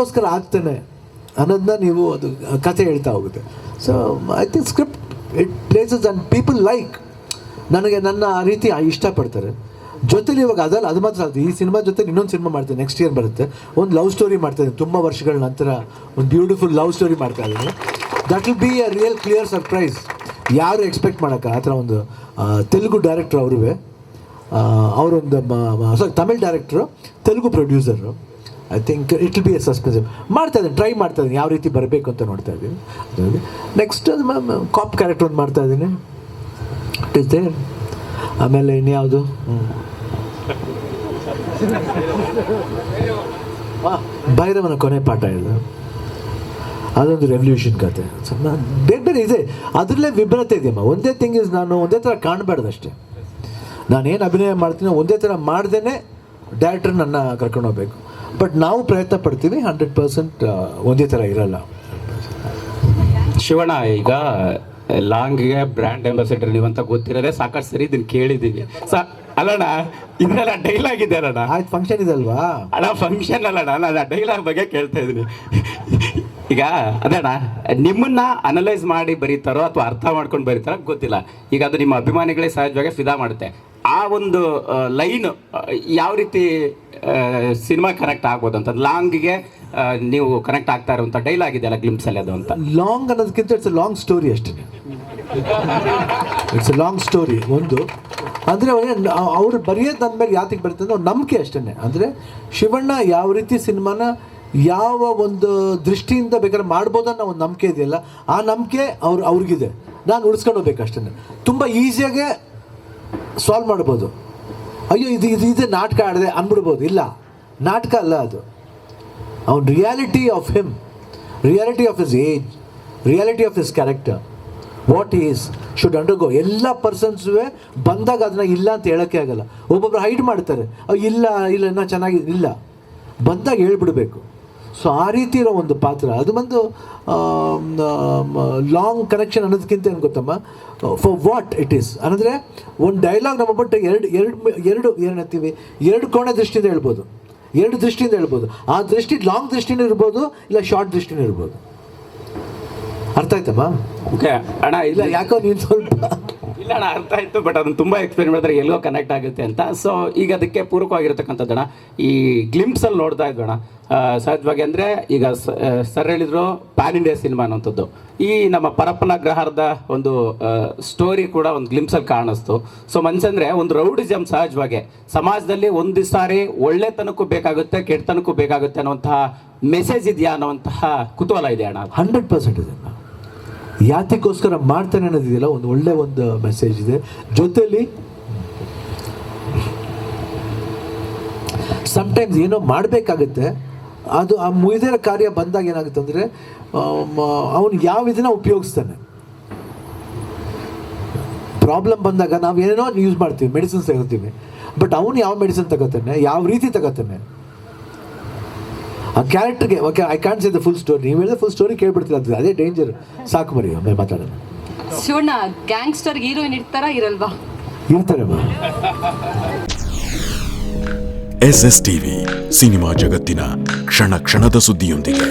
ಗೋಸ್ಕರ ಆಗ್ತಾನೆ ಅನ್ನೋದನ್ನ ನೀವು ಅದು ಕತೆ ಹೇಳ್ತಾ ಹೋಗುತ್ತೆ. So I think script it places and people like ನನಗೆ ನನ್ನ ಆ ರೀತಿ ಇಷ್ಟಪಡ್ತಾರೆ. ಜೊತೆಲಿ ಇವಾಗ ಅದಲ್ಲ, ಅದು ಮಾತ್ರ ಅದು ಈ ಸಿನಿಮಾ ಜೊತೆ ಇನ್ನೊಂದು ಸಿನಿಮಾ ಮಾಡ್ತೇನೆ ನೆಕ್ಸ್ಟ್ ಇಯರ್ ಬರುತ್ತೆ. ಒಂದು ಲವ್ ಸ್ಟೋರಿ ಮಾಡ್ತಾ ಇದ್ದೀನಿ ತುಂಬ ವರ್ಷಗಳ ನಂತರ ಒಂದು ಬ್ಯೂಟಿಫುಲ್ ಲವ್ ಸ್ಟೋರಿ ಮಾಡ್ತಾ ಇದ್ದೀನಿ. That will be a real clear surprise ಯಾರು ಎಕ್ಸ್ಪೆಕ್ಟ್ ಮಾಡೋಕ್ಕೆ, ಆ ಥರ ಒಂದು ತೆಲುಗು ಡೈರೆಕ್ಟ್ರು ಅವರು ಅವರೊಂದು ಸಾರಿ Tamil director Telugu producer I think it will be a suspense ಮಾಡ್ತಾ ಇದ್ದೀನಿ ಟ್ರೈ ಮಾಡ್ತಾ ಇದ್ದೀನಿ, ಯಾವ ರೀತಿ ಬರಬೇಕು ಅಂತ ನೋಡ್ತಾ ಇದ್ದೀನಿ. ನೆಕ್ಸ್ಟ್ ಕಾಪ್ ಕ್ಯಾರೆಕ್ಟರ್ ಒಂದು ಮಾಡ್ತಾ ಇದ್ದೀನಿ. ಇಟ್ ಇಸ್ ದೇರ್ ಆಮೇಲೆ ಇನ್ಯಾವುದು? ಭೈರವನ ಕೊನೆ ಪಾಠ ಇದೆ. ಅದೊಂದು ರೆವಲ್ಯೂಷನ್ ಕತೆ. ಬೇರೆ ಬೇರೆ ಇದೆ. ಅದರಲ್ಲೇ ವಿಭ್ರತೆ ಇದೆಯಮ್ಮ ಒಂದೇ ಥಿಂಗ್ ಇಸ್ ನಾನು ಒಂದೇ ಥರ ಕಾಣಬಾರ್ದು ಅಷ್ಟೇ ನಾನೇನು ಅಭಿನಯ ಮಾಡ್ತೀನೋ ಒಂದೇ ಥರ ಮಾಡ್ದೇ ಡೈರೆಕ್ಟರ್ ನನ್ನ ಕರ್ಕೊಂಡು ಹೋಗ್ಬೇಕು. ಬಟ್ ನಾವು ಪ್ರಯತ್ನ ಪಡ್ತೀವಿ ಹಂಡ್ರೆಡ್ ಪರ್ಸೆಂಟ್ ಒಂದೇ ಥರ ಇರಲ್ಲ. ಶಿವಣ್ಣ ಈಗ ಲಾಂಗ್ಗೆ ಬ್ರ್ಯಾಂಡ್ ಅಂಬಾಸಿಡರ್ ಅಂತ ಗೊತ್ತಿರೋದೇ ಸಾಕಷ್ಟು ಸರಿ ಇದನ್ನ ಕೇಳಿದ್ದೀವಿ ಸಾ ಅಲ್ಲಣ್ಣ ಇದೆಲ್ಲ ಡೈಲಾಗ್ ಇದೆ ಅಲ್ಲಣ್ಣ. ಆಯ್ತು ಫಂಕ್ಷನ್ ಇದೆ ಅಲ್ವಾ? ಅಣ್ಣ ಫಂಕ್ಷನ್ ಅಲ್ಲಣ್ಣ ನಾನು ಆ ಡೈಲಾಗ್ ಬಗ್ಗೆ ಕೇಳ್ತಾ ಇದ್ದೀನಿ. ಈಗ ಅದೇಣ್ಣ ನಿಮ್ಮನ್ನ ಅನಲೈಸ್ ಮಾಡಿ ಬರೀತಾರೋ ಅಥವಾ ಅರ್ಥ ಮಾಡ್ಕೊಂಡು ಬರೀತಾರೋ ಗೊತ್ತಿಲ್ಲ. ಈಗ ಅದು ನಿಮ್ಮ ಅಭಿಮಾನಿಗಳೇ ಸಹಜವಾಗಿ ಫಿದಾ ಮಾಡುತ್ತೆ. ಆ ಒಂದು ಲೈನ್ ಯಾವ ರೀತಿ ಸಿನಿಮಾ ಕನೆಕ್ಟ್ ಆಗ್ಬೋದು ಅಂತ, ಲಾಂಗ್ಗೆ ನೀವು ಕನೆಕ್ಟ್ ಆಗ್ತಾ ಇರುವಂಥ ಡೈಲಾಗ್ ಇದೆಯಲ್ಲ ಗ್ಲಿಮ್ಸಲ್ಲಿ ಅದು ಅಂತ? ಲಾಂಗ್ ಅನ್ನೋದಕ್ಕಿಂತ ಇಟ್ಸ್ ಲಾಂಗ್ ಸ್ಟೋರಿ ಅಷ್ಟೇ. ಇಟ್ಸ್ ಲಾಂಗ್ ಸ್ಟೋರಿ ಒಂದು. ಅಂದರೆ ಅವ್ರು ಬರೆಯೋದು ಅಂದಮೇಲೆ ಯಾತಿಗೆ ಬರುತ್ತೆ ಅಂದ್ರೆ ನಂಬಿಕೆ ಅಷ್ಟೇ ಅಂದರೆ ಶಿವಣ್ಣ ಯಾವ ರೀತಿ ಸಿನಿಮಾನ ಯಾವ ಒಂದು ದೃಷ್ಟಿಯಿಂದ ಬೇಕಾದ್ರೆ ಮಾಡ್ಬೋದು ಅನ್ನೋ ಒಂದು ನಂಬಿಕೆ ಇದೆಯಲ್ಲ, ಆ ನಂಬಿಕೆ ಅವ್ರು, ಅವ್ರಿಗಿದೆ. ನಾನು ಉಳಿಸ್ಕೊಂಡು ಹೋಗ್ಬೇಕು ಅಷ್ಟೇ ತುಂಬ ಈಸಿಯಾಗೆ ಸಾಲ್ವ್ ಮಾಡ್ಬೋದು. ಅಯ್ಯೋ, ಇದು ಇದು ಇದೇ ನಾಟಕ ಆಡಿದೆ ಅಂದ್ಬಿಡ್ಬೋದು. ಇಲ್ಲ, ನಾಟಕ ಅಲ್ಲ ಅದು. ಅವನ reality of him reality of his age reality of his character what is should undergo ಎಲ್ಲ ಪರ್ಸನ್ಸುವೆ ಬಂದಾಗ ಅದನ್ನ ಇಲ್ಲ ಅಂತ ಹೇಳೋಕ್ಕೆ ಆಗಲ್ಲ. ಒಬ್ಬೊಬ್ರು ಹೈಡ್ ಮಾಡ್ತಾರೆ. ಇಲ್ಲ ಇಲ್ಲ, ಇನ್ನೂ ಚೆನ್ನಾಗಿ ಇಲ್ಲ. ಬಂದಾಗ ಹೇಳ್ಬಿಡ್ಬೇಕು. ಸೊ ಆ ರೀತಿ ಇರೋ ಒಂದು ಪಾತ್ರ. ಅದು ಬಂದು ಲಾಂಗ್ ಕನೆಕ್ಷನ್ ಅನ್ನೋದಕ್ಕಿಂತ ಏನು ಗೊತ್ತಮ್ಮ? ಫಾರ್ ವಾಟ್ ಇಟ್ ಈಸ್ ಅಂದರೆ ಒಂದು ಡೈಲಾಗ್ ನಮ್ಮ ಬಟ್ ಎರಡು ಎರಡು ಎರಡು ಏನು ಹೇಳ್ತೀವಿ? ಎರಡು ಕೋಣೆ ದೃಷ್ಟಿಯಿಂದ ಹೇಳ್ಬೋದು. ಎರಡು ದೃಷ್ಟಿಯಿಂದ ಹೇಳ್ಬೋದು. ಆ ದೃಷ್ಟಿ ಲಾಂಗ್ ದೃಷ್ಟಿನೂ ಇರ್ಬೋದು ಇಲ್ಲ ಶಾರ್ಟ್ ದೃಷ್ಟಿನೂ ಇರ್ಬೋದು. ಅರ್ಥ ಆಯ್ತಮ್ಮ? ಓಕೆ ಅಣ್ಣ ಇಲ್ಲ ಯಾಕೋ ನೀನು ಸ್ವಲ್ಪ ಇಲ್ಲ ಅಣ್ಣ ಅರ್ಥ ಆಯ್ತು ಬಟ್ ಅದನ್ನು ತುಂಬಾ ಎಕ್ಸ್ಪ್ಲೇನ್ ಮಾಡಿದ್ರೆ ಎಲ್ಲೋ ಕನೆಕ್ಟ್ ಆಗುತ್ತೆ ಅಂತ. ಸೊ ಈಗ ಅದಕ್ಕೆ ಪೂರಕವಾಗಿರತಕ್ಕಂಥದ್ದಣ್ಣ, ಈ ಗ್ಲಿಂಪ್ಸ್ ಅಲ್ಲಿ ನೋಡ್ತಾ ಇದ್ದೋಣ ಸಹಜವಾಗಿ ಅಂದ್ರೆ ಈಗ ಸರ್ ಹೇಳಿದ್ರು ಪ್ಯಾನ್ ಇಂಡಿಯಾ ಸಿನಿಮಾ ಅನ್ನೋಂಥದ್ದು ಈ ನಮ್ಮ ಪರಪ್ಪನ ಗ್ರಹಾರದ ಒಂದು ಸ್ಟೋರಿ ಕೂಡ ಒಂದು ಗ್ಲಿಂಪ್ಸ್ ಅಲ್ಲಿ ಕಾಣಿಸ್ತು. ಸೊ ಮನ್ಸಂದ್ರೆ ಒಂದು ರೌಡಿಸಮ್ ಸಹಜವಾಗಿ. ಸಮಾಜದಲ್ಲಿ ಒಂದು ಸಾರಿ ಒಳ್ಳೆತನಕ್ಕೂ ಬೇಕಾಗುತ್ತೆ, ಕೆಟ್ಟತನಕ್ಕೂ ಬೇಕಾಗುತ್ತೆ ಅನ್ನುವಂತಹ ಮೆಸೇಜ್ ಇದೆಯಾ ಅನ್ನುವಂತಹ ಕುತೂಹಲ ಇದೆ ಅಣ್ಣ. ಹಂಡ್ರೆಡ್ ಪರ್ಸೆಂಟ್ ಇದೆ. ಯಾತಕ್ಕೋಸ್ಕರ ಮಾಡ್ತಾನೆ ಅನ್ನೋದಿದೆಯಲ್ಲ, ಒಂದು ಒಳ್ಳೆ ಒಂದು ಮೆಸೇಜ್ ಇದೆ. ಜೊತೆಯಲ್ಲಿ ಸಮ್ಟೈಮ್ಸ್ ಏನೋ ಮಾಡಬೇಕಾಗುತ್ತೆ, ಅದು ಆ ಮುಗಿದಿರೋ ಕಾರ್ಯ ಬಂದಾಗ ಏನಾಗುತ್ತೆ ಅಂದರೆ ಅವನು ಯಾವ ಇದನ್ನ ಉಪಯೋಗಿಸ್ತಾನೆ. ಪ್ರಾಬ್ಲಮ್ ಬಂದಾಗ ನಾವು ಏನೇನೋ ಯೂಸ್ ಮಾಡ್ತೀವಿ ಮೆಡಿಸಿನ್ಸ್ ತಗೋತೀವಿ. ಬಟ್ ಅವನು ಯಾವ ಮೆಡಿಸಿನ್ ತಗೋತಾನೆ, ಯಾವ ರೀತಿ ತಗೋತಾನೆ ಆ ಕ್ಯಾರೆಕ್ಟರ್ಗೆ okay I can say the full story ನೀವು ಹೇಳಿದ್ರೆ ಫುಲ್ ಸ್ಟೋರಿ ಕೇಳ್ಬಿಡ್ತೀರ ಅದು ಅದೇ ಡೇಂಜರ್ ಸಾಕು ಮರಿ ಒಮ್ಮೆ ಮಾತಾಡೋಣ. ಶಿವಣ್ಣ ಗ್ಯಾಂಗ್ಸ್ಟರ್ ಹೀರೋಯಿನ್ ಇರ್ತಾರ ಇರಲ್ವಾ? ಇರ್ತಾರೆ ಎಸ್ ಎಸ್ ಟಿವಿ ಸಿನಿಮಾ ಜಗತ್ತಿನ ಕ್ಷಣ ಕ್ಷಣದ ಸುದ್ದಿಯೊಂದಿಗೆ.